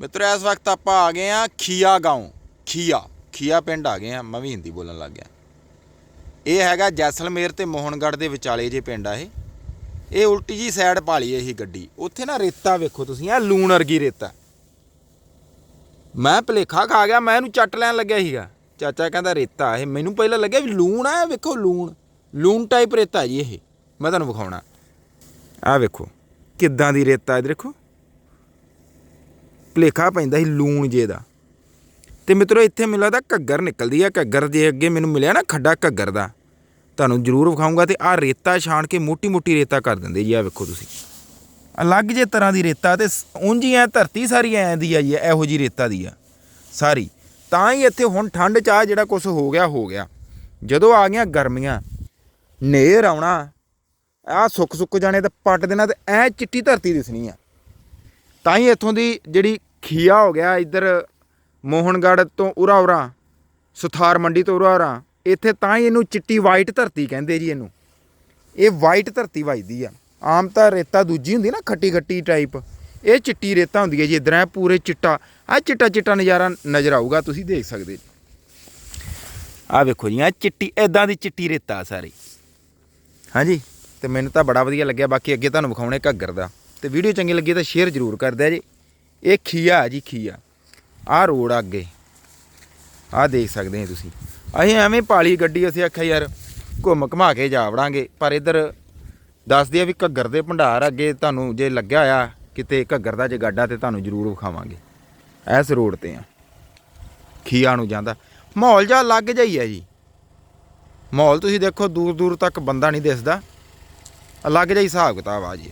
ਮਿੱਤਰੋ ਇਸ ਵਕਤ ਆਪਾਂ ਆ ਗਏ ਆ ਖੀਆ گاؤں ਖੀਆ ਖੀਆ ਪਿੰਡ ਆ ਗਏ ਆ ਮੈਂ ਵੀ ਹਿੰਦੀ ਬੋਲਣ ਲੱਗ ਗਿਆ ਇਹ ਹੈਗਾ ਜੈਸਲਮੇਰ ਤੇ ਮੋਹਨਗੜ੍ਹ ਦੇ ਵਿਚਾਲੇ ਜੇ ਪਿੰਡ ਆ ਇਹ ਇਹ ਉਲਟੀ ਜੀ ਸਾਈਡ ਪਾਲੀ ਇਹੀ ਗੱਡੀ ਉੱਥੇ ਨਾ ਰੇਤਾ ਵੇਖੋ ਤੁਸੀਂ ਆ ਲੂਣ ਵਰਗੀ ਰੇਤਾ ਮੈਂ ਭਲੇਖਾ ਖਾ ਗਿਆ ਮੈਂ ਇਹਨੂੰ ਚੱਟ ਲੈਣ ਲੱਗਿਆ ਸੀਗਾ ਚਾਚਾ ਕਹਿੰਦਾ ਰੇਤਾ ਇਹ ਮੈਨੂੰ ਪਹਿਲਾਂ ਲੱਗਿਆ ਵੀ ਲੂਣ ਆ ਇਹ ਵੇਖੋ ਲੂਣ ਲੂਣ ਟਾਈਪ ਰੇਤਾ ਜੀ ਇਹ ਮੈਂ ਤੁਹਾਨੂੰ ਵਿਖਾਉਣਾ ਆ ਵੇਖੋ ਕਿੱਦਾਂ ਦੀ ਰੇਤਾ ਇਹ ਦੇਖੋ ਭਲੇਖਾ ਪੈਂਦਾ ਸੀ ਲੂਣ ਜੇ ਦਾ। ਤੇ ਮਿੱਤਰੋ, ਇੱਥੇ ਮੈਨੂੰ ਲੱਗਦਾ ਘੱਗਰ ਨਿਕਲਦੀ ਆ। ਘੱਗਰ ਜੇ ਅੱਗੇ ਮੈਨੂੰ ਮਿਲਿਆ ਨਾ ਖੱਡਾ ਘੱਗਰ ਦਾ। ਤੁਹਾਨੂੰ ਜ਼ਰੂਰ ਵਿਖਾਊਂਗਾ ਤੇ ਆ ਰੇਤਾ ਛਾਣ ਕੇ ਮੋਟੀ ਮੋਟੀ ਰੇਤਾ ਕਰ ਦਿੰਦੇ ਜੀ ਆ ਵੇਖੋ ਤੁਸੀਂ। ਅਲੱਗ ਜੇ ਤਰ੍ਹਾਂ ਦੀ ਰੇਤਾ ਤੇ ਉਂਝ ਹੀ ਐ ਧਰਤੀ ਸਾਰੀ ਐਂ ਦੀ ਆ ਜੀ, ਇਹੋ ਜੀ ਰੇਤਾ ਦੀ ਆ, ਸਾਰੀ। ਤਾਂ ਹੀ ਇੱਥੇ ਹੁਣ ਠੰਡ ਚ ਆ ਜਿਹੜਾ ਕੁਝ ਹੋ ਗਿਆ ਹੋ ਗਿਆ। ਜਦੋਂ ਆ ਗਈਆਂ ਗਰਮੀਆਂ, ਨੇਰ ਆਉਣਾ ਆ ਸੁੱਕ ਸੁੱਕ ਜਾਣੇ ਤੇ ਪੱਟ ਦੇਣਾ ਤੇ ਐ ਚਿੱਟੀ ਧਰਤੀ ਦਿਸਣੀ ਆ। ਤਾਂ ਹੀ ਇੱਥੋਂ ਦੀ ਜਿਹੜੀ ਖੀਆ ਹੋ ਗਿਆ ਇੱਧਰ ਮੋਹਨਗੜ੍ਹ ਤੋਂ ਉਰਾ ਉਰਾ, ਸੁਥਾਰ ਮੰਡੀ ਤੋਂ ਉਰਾ ਉਰਾ, ਇੱਥੇ ਤਾਂ ਹੀ ਇਹਨੂੰ ਚਿੱਟੀ ਵਾਈਟ ਧਰਤੀ ਕਹਿੰਦੇ ਜੀ ਇਹਨੂੰ। ਇਹ ਵਾਈਟ ਧਰਤੀ ਵੱਜਦੀ ਆ। ਆਮ ਤਾਂ ਰੇਤਾ ਦੂਜੀ ਹੁੰਦੀ ਨਾ, ਖੱਟੀ ਖੱਟੀ ਟਾਈਪ ਇਹ ਚਿੱਟੀ ਰੇਤਾ ਹੁੰਦੀ ਹੈ ਜੀ, ਇਧਰ ਹੈ ਪੂਰੇ ਚਿੱਟਾ, ਆ ਚਿੱਟਾ ਚਿੱਟਾ ਨਜ਼ਾਰਾ ਨਜ਼ਰ ਆਊਗਾ, ਤੁਸੀਂ ਦੇਖ ਸਕਦੇ ਆ ਵੇਖੋ ਜੀ, ਆ ਚਿੱਟੀ ਐਦਾਂ ਦੀ ਚਿੱਟੀ ਰੇਤਾ ਸਾਰੀ। ਹਾਂਜੀ, ਤੇ ਮੈਨੂੰ ਤਾਂ ਬੜਾ ਵਧੀਆ ਲੱਗਿਆ, ਬਾਕੀ ਅੱਗੇ ਤੁਹਾਨੂੰ ਵਿਖਾਉਣੇ ਘੱਗਰ ਦਾ। ਤੇ ਵੀਡੀਓ ਚੰਗੀ ਲੱਗੀ ਤਾਂ ਸ਼ੇਅਰ ਜ਼ਰੂਰ ਕਰ ਦਿਆ ਜੀ। ਇਹ ਖੀਆ ਜੀ, ਖੀਆ। ਆਹ ਰੋਡ ਆ ਅੱਗੇ। ਆਹ ਦੇਖ ਸਕਦੇ ਹੋ ਤੁਸੀਂ। ਅਸੀਂ ਐਵੇਂ ਪਾਲੀ ਗੱਡੀ ਅਸੀਂ ਆਖਿਆ ਯਾਰ, ਘੁੰਮ ਘਮਾ ਕੇ ਜਾ ਵੜਾਂਗੇ। ਪਰ ਇੱਧਰ ਦੱਸਦੇ ਆ ਵੀ ਘੱਗਰ ਦੇ ਭੰਡਾਰ ਅੱਗੇ ਤੁਹਾਨੂੰ ਜੇ ਲੱਗਿਆ ਆ, ਕਿਤੇ ਘੱਗਰ ਦਾ ਜੇ ਗਾਡਾ ਤੇ ਤੁਹਾਨੂੰ ਜ਼ਰੂਰ ਵਿਖਾਵਾਂਗੇ। ਇਸ ਰੋਡ ਤੇ ਆ। ਖੀਆ ਨੂੰ ਜਾਂਦਾ। ਮਾਹੌਲ ਜਾਂ ਲੱਗ ਜਾਈ ਆ ਜੀ। ਮਾਹੌਲ ਤੁਸੀਂ ਦੇਖੋ ਦੂਰ ਦੂਰ ਤੱਕ ਬੰਦਾ ਨਹੀਂ ਦਿਸਦਾ। ਅਲੱਗ ਜਿਹਾ ਹੀ ਹਿਸਾਬ ਕਿਤਾਬ ਆ ਜੀ।